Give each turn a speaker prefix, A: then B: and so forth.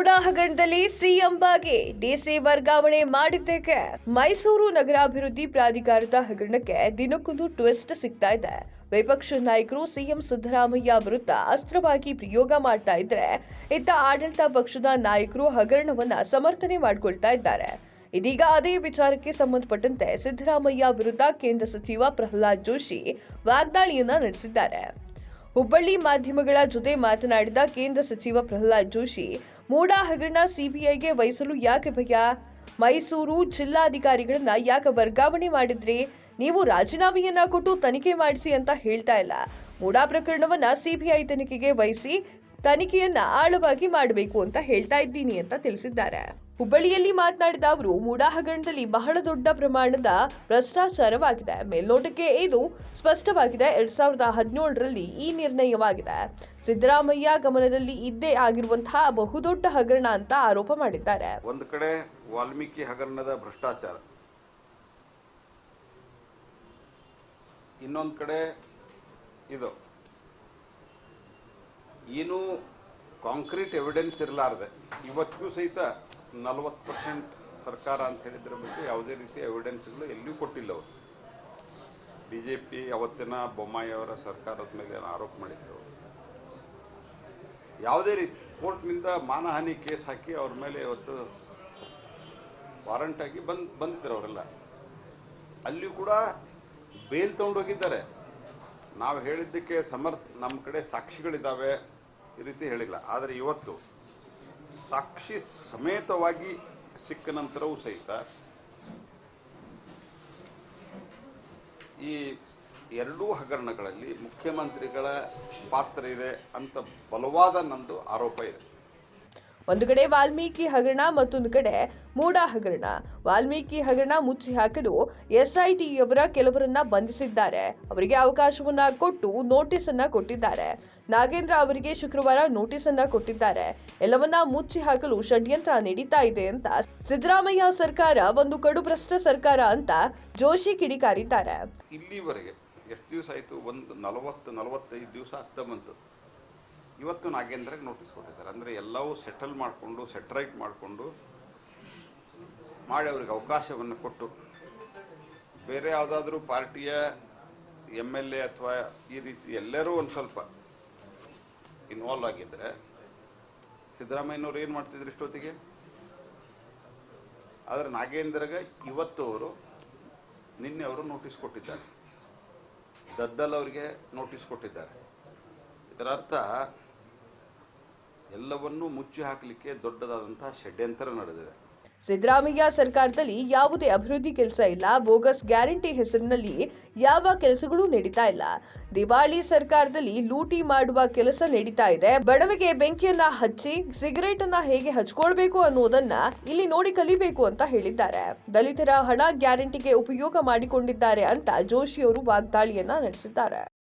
A: ಮೂಡಾ ಹಗರಣದಲ್ಲಿ ಸಿಎಂ ಬಗ್ಗೆ ಡಿಸಿ ವರ್ಗಾವಣೆ ಮಾಡಿದ್ದೇಕೆ? ಮೈಸೂರು ನಗರಾಭಿವೃದ್ಧಿ ಪ್ರಾಧಿಕಾರದ ಹಗರಣಕ್ಕೆ ದಿನಕ್ಕೊಂದು ಟ್ವಿಸ್ಟ್ ಸಿಗ್ತಾ ಇದೆ. ವಿಪಕ್ಷ ನಾಯಕರು ಸಿಎಂ ಸಿದ್ದರಾಮಯ್ಯ ವಿರುದ್ಧ ಅಸ್ತ್ರವಾಗಿ ಪ್ರಯೋಗ ಮಾಡ್ತಾ ಇದ್ರೆ, ಇತ್ತ ಆಡಳಿತ ಪಕ್ಷದ ನಾಯಕರು ಹಗರಣವನ್ನ ಸಮರ್ಥನೆ ಮಾಡ್ಕೊಳ್ತಾ ಇದ್ದಾರೆ. ಇದೀಗ ಅದೇ ವಿಚಾರಕ್ಕೆ ಸಂಬಂಧಪಟ್ಟಂತೆ ಸಿದ್ದರಾಮಯ್ಯ ವಿರುದ್ಧ ಕೇಂದ್ರ ಸಚಿವ ಪ್ರಹ್ಲಾದ್ ಜೋಶಿ ವಾಗ್ದಾಳಿಯನ್ನ ನಡೆಸಿದ್ದಾರೆ. ಹುಬ್ಬಳ್ಳಿ ಮಾಧ್ಯಮಗಳ ಜೊತೆ ಮಾತನಾಡಿದ ಕೇಂದ್ರ ಸಚಿವ ಪ್ರಹ್ಲಾದ್ ಜೋಶಿ, ಮೂಡಾ ಹಗರಣ ಸಿಬಿಐಗೆ ವಹಿಸಲು ಯಾಕೆ ಭಯ? ಮೈಸೂರು ಜಿಲ್ಲಾಧಿಕಾರಿಗಳನ್ನ ಯಾಕೆ ವರ್ಗಾವಣೆ ಮಾಡಿದ್ರಿ? ನೀವು ರಾಜೀನಾಮೆಯನ್ನ ಕೊಟ್ಟು ತನಿಖೆ ಮಾಡಿಸಿ ಅಂತ ಹೇಳ್ತಾ ಇಲ್ಲ. ಮೂಡಾ ಪ್ರಕರಣವನ್ನ ಸಿಬಿಐ ತನಿಖೆಗೆ ವಹಿಸಿ ತನಿಖೆಯನ್ನ ಆಳವಾಗಿ ಮಾಡಬೇಕು ಅಂತ ಹೇಳ್ತಾ ಇದ್ದೀನಿ ಅಂತ ತಿಳಿಸಿದ್ದಾರೆ. ಹುಬ್ಬಳ್ಳಿಯಲ್ಲಿ ಮಾತನಾಡಿದ ಅವರು ಮೂಡಾ ಹಗರಣದಲ್ಲಿ ಬಹಳ ದೊಡ್ಡ ಪ್ರಮಾಣದ ಭ್ರಷ್ಟಾಚಾರವಾಗಿದೆ. ಮೇಲ್ನೋಟಕ್ಕೆ ಇದು ಸ್ಪಷ್ಟವಾಗಿದೆ. ಎರಡ್ ಸಾವಿರದ ಹದಿನೇಳರಲ್ಲಿ ಈ ನಿರ್ಣಯವಾಗಿದೆ. ಸಿದ್ದರಾಮಯ್ಯ ಗಮನದಲ್ಲಿ ಇದ್ದೇ ಆಗಿರುವಂತಹ ಬಹುದೊಡ್ಡ ಹಗರಣ ಅಂತ ಆರೋಪ ಮಾಡಿದ್ದಾರೆ.
B: ಒಂದು ಕಡೆ ವಾಲ್ಮೀಕಿ ಹಗರಣದ ಭ್ರಷ್ಟಾಚಾರ, ಇನ್ನೊಂದು ಕಡೆ ಇದು. ಏನು ಕಾಂಕ್ರೀಟ್ ಎವಿಡೆನ್ಸ್ ಇರಲಾರ್ದೆ, ಇವತ್ತಿಗೂ ಸಹಿತ ನಲವತ್ತು ಪರ್ಸೆಂಟ್ ಸರ್ಕಾರ ಅಂತ ಹೇಳಿದ್ರ ಬಗ್ಗೆ ಯಾವುದೇ ರೀತಿಯ ಎವಿಡೆನ್ಸ್ಗಳು ಎಲ್ಲಿಯೂ ಕೊಟ್ಟಿಲ್ಲ ಅವರು. ಬಿ ಜೆ ಪಿ ಅವತ್ತಿನ ಬೊಮ್ಮಾಯಿ ಅವರ ಸರ್ಕಾರದ ಮೇಲೆ ಆರೋಪ ಮಾಡಿದ್ರು. ಯಾವುದೇ ರೀತಿ ಕೋರ್ಟ್ನಿಂದ ಮಾನಹಾನಿ ಕೇಸ್ ಹಾಕಿ ಅವ್ರ ಮೇಲೆ ಇವತ್ತು ವಾರಂಟ್ ಆಗಿ ಬಂದ್ ಬಂದಿದ್ದಾರೆ ಅವರೆಲ್ಲ. ಅಲ್ಲಿ ಕೂಡ ಬೇಲ್ ತಗೊಂಡೋಗಿದ್ದಾರೆ. ನಾವು ಹೇಳಿದ್ದಕ್ಕೆ ಸಮರ್ಥ, ನಮ್ಮ ಕಡೆ ಸಾಕ್ಷಿಗಳಿದ್ದಾವೆ ಈ ರೀತಿ ಹೇಳಿಲ್ಲ. ಆದರೆ ಇವತ್ತು ಸಾಕ್ಷಿ ಸಮೇತವಾಗಿ ಸಿಕ್ಕ ನಂತರವೂ ಸಹಿತ ಈ ಎರಡೂ ಹಗರಣಗಳಲ್ಲಿ ಮುಖ್ಯಮಂತ್ರಿಗಳ ಪಾತ್ರ ಇದೆ ಅಂತ ಬಲವಾದ ನಂದು ಆರೋಪ ಇದೆ.
A: ಒಂದು ಕಡೆ ವಾಲ್ಮೀಕಿ ಹಗರಣ, ಮತ್ತೊಂದು ಕಡೆ ಮೂಡ ಹಗರಣ. ವಾಲ್ಮೀಕಿ ಹಗರಣ ಮುಚ್ಚಿ ಹಾಕಲು ಎಸ್ಐಟಿಯವರ ಕೆಲವರನ್ನ ಬಂಧಿಸಿದ್ದಾರೆ. ಅವರಿಗೆ ಅವಕಾಶವನ್ನ ಕೊಟ್ಟು ನೋಟಿಸ್ ಅನ್ನ ಕೊಟ್ಟಿದ್ದಾರೆ. ನಾಗೇಂದ್ರ ಅವರಿಗೆ ಶುಕ್ರವಾರ ನೋಟಿಸ್ ಅನ್ನ ಕೊಟ್ಟಿದ್ದಾರೆ. ಎಲ್ಲವನ್ನ ಮುಚ್ಚಿ ಹಾಕಲು ಷಡ್ಯಂತ್ರ ನಡೀತಾ ಇದೆ ಅಂತ ಸಿದ್ದರಾಮಯ್ಯ ಸರ್ಕಾರ, ಒಂದು ಕಡು ಭ್ರಷ್ಟ ಸರ್ಕಾರ ಅಂತ ಜೋಶಿ ಕಿಡಿಕಾರಿದ್ದಾರೆ.
B: ಇಲ್ಲಿವರೆಗೆ, ಎಷ್ಟು ದಿವಸ ಆಯಿತು? ಒಂದು ನಲವತ್ತು, ನಲವತ್ತೈದು ದಿವಸ ಆಗ್ತಾ ಬಂತು. ಇವತ್ತು ನಾಗೇಂದ್ರಗೆ ನೋಟಿಸ್ ಕೊಟ್ಟಿದ್ದಾರೆ. ಅಂದರೆ ಎಲ್ಲವೂ ಸೆಟಲ್ ಮಾಡಿಕೊಂಡು ಸೆಟ್ರೈಟ್ ಮಾಡಿಕೊಂಡು ಮಾಡಿ ಅವ್ರಿಗೆ ಅವಕಾಶವನ್ನು ಕೊಟ್ಟು ಬೇರೆ ಯಾವುದಾದ್ರೂ ಪಾರ್ಟಿಯ ಎಂ ಎಲ್ ಎ ಅಥವಾ ಈ ರೀತಿ ಎಲ್ಲರೂ ಒಂದು ಸ್ವಲ್ಪ ಇನ್ವಾಲ್ವ್ ಆಗಿದ್ದರೆ ಸಿದ್ದರಾಮಯ್ಯನವ್ರು ಏನು ಮಾಡ್ತಿದ್ರು ಇಷ್ಟೊತ್ತಿಗೆ? ಆದರೆ ನಾಗೇಂದ್ರಗೆ ಇವತ್ತು ಅವರು ನಿನ್ನೆ ಅವರು ನೋಟಿಸ್ ಕೊಟ್ಟಿದ್ದಾರೆ. ದದ್ದಲ್ ಅವರಿಗೆ ನೋಟಿಸ್ ಕೊಟ್ಟಿದ್ದಾರೆ. ಇದರ ಅರ್ಥ ಎಲ್ಲವನ್ನೂ ಮುಚ್ಚಿ ಹಾಕಲಿಕ್ಕೆ ದೊಡ್ಡದಾದಂತಹ ಷಡ್ಯಂತರ ನಡೆದಿದೆ.
A: ಸಿದ್ದರಾಮಯ್ಯ ಸರ್ಕಾರದಲ್ಲಿ ಯಾವುದೇ ಅಭಿವೃದ್ಧಿ ಕೆಲಸ ಇಲ್ಲ. ಬೋಗಸ್ ಗ್ಯಾರಂಟಿ ಹೆಸರಿನಲ್ಲಿ ಯಾವ ಕೆಲಸಗಳು ನಡೀತಾ ಇಲ್ಲ. ದಿವಾಳಿ ಸರ್ಕಾರದಲ್ಲಿ ಲೂಟಿ ಮಾಡುವ ಕೆಲಸ ನಡೀತಾ ಇದೆ. ಬಡವಿಗೆ ಬೆಂಕಿಯನ್ನ ಹಚ್ಚಿ ಸಿಗರೇಟ್ ಅನ್ನ ಹೇಗೆ ಹಚ್ಕೊಳ್ಬೇಕು ಅನ್ನೋದನ್ನ ಇಲ್ಲಿ ನೋಡಿ ಕಲಿಬೇಕು ಅಂತ ಹೇಳಿದ್ದಾರೆ. ದಲಿತರ ಹಣ ಗ್ಯಾರಂಟಿಗೆ ಉಪಯೋಗ ಮಾಡಿಕೊಂಡಿದ್ದಾರೆ ಅಂತ ಜೋಶಿ ಅವರು ವಾಗ್ದಾಳಿಯನ್ನ ನಡೆಸಿದ್ದಾರೆ.